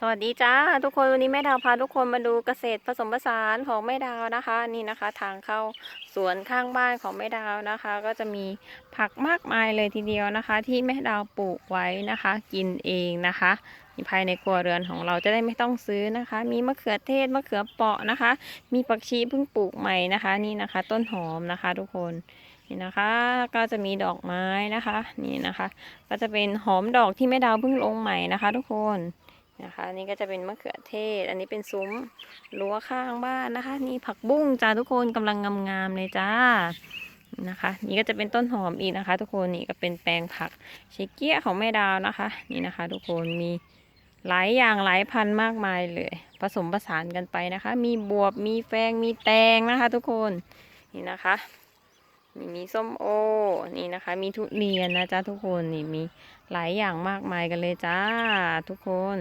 สวัสดีจ้าทุกคนวันนี้แม่ดาวพาทุกคนมาดูเกษตรผสมผสานของแม่ดาวนะคะ นี่นะคะ ทางเข้าสวนข้างบ้านของแม่ดาวนะคะ ก็จะมีผักมากมายเลยทีเดียวนะคะ ที่แม่ดาวปลูกไว้นะคะ กินเองนะคะภายในครัวเรือนของเราจะได้ไม่ต้องซื้อนะคะ มีมะเขือเทศมะเขือเปราะนะคะ มีผักชีเพิ่งปลูกใหม่นะคะ นี่นะคะ ต้นหอมนะคะ ทุกคนนี่นะคะก็จะมีดอกไม้นะคะ นี่นะคะ ก็จะเป็นหอมดอกที่แม่ดาวเพิ่งลงใหม่นะคะ ทุกคน นะคะนี่ก็จะเป็นมะเขือเทศ อันนี้เป็นซุ้มรั้วข้างบ้านนะคะ นี่ผักบุ้งจ้าทุกคนกำลังงามๆเลยจ้านะคะ นี่ก็จะเป็นต้นหอมอีกนะคะ ทุกคนนี่ก็เป็นแปลงผักเชเกี้ยของแม่ดาวนะคะ นี่นะคะ ทุกคนมีหลายอย่างหลายพันมากมายเลย ผสมผสานกันไปนะคะ มีบวบมีแฟงมีแตงนะคะ ทุกคนนี่นะคะมีมีส้มโอ นี่นะคะ มีทุเรียนนะจ๊ะทุกคน นี่มีหลายอย่างมากมายกันเลยจ้าทุกคน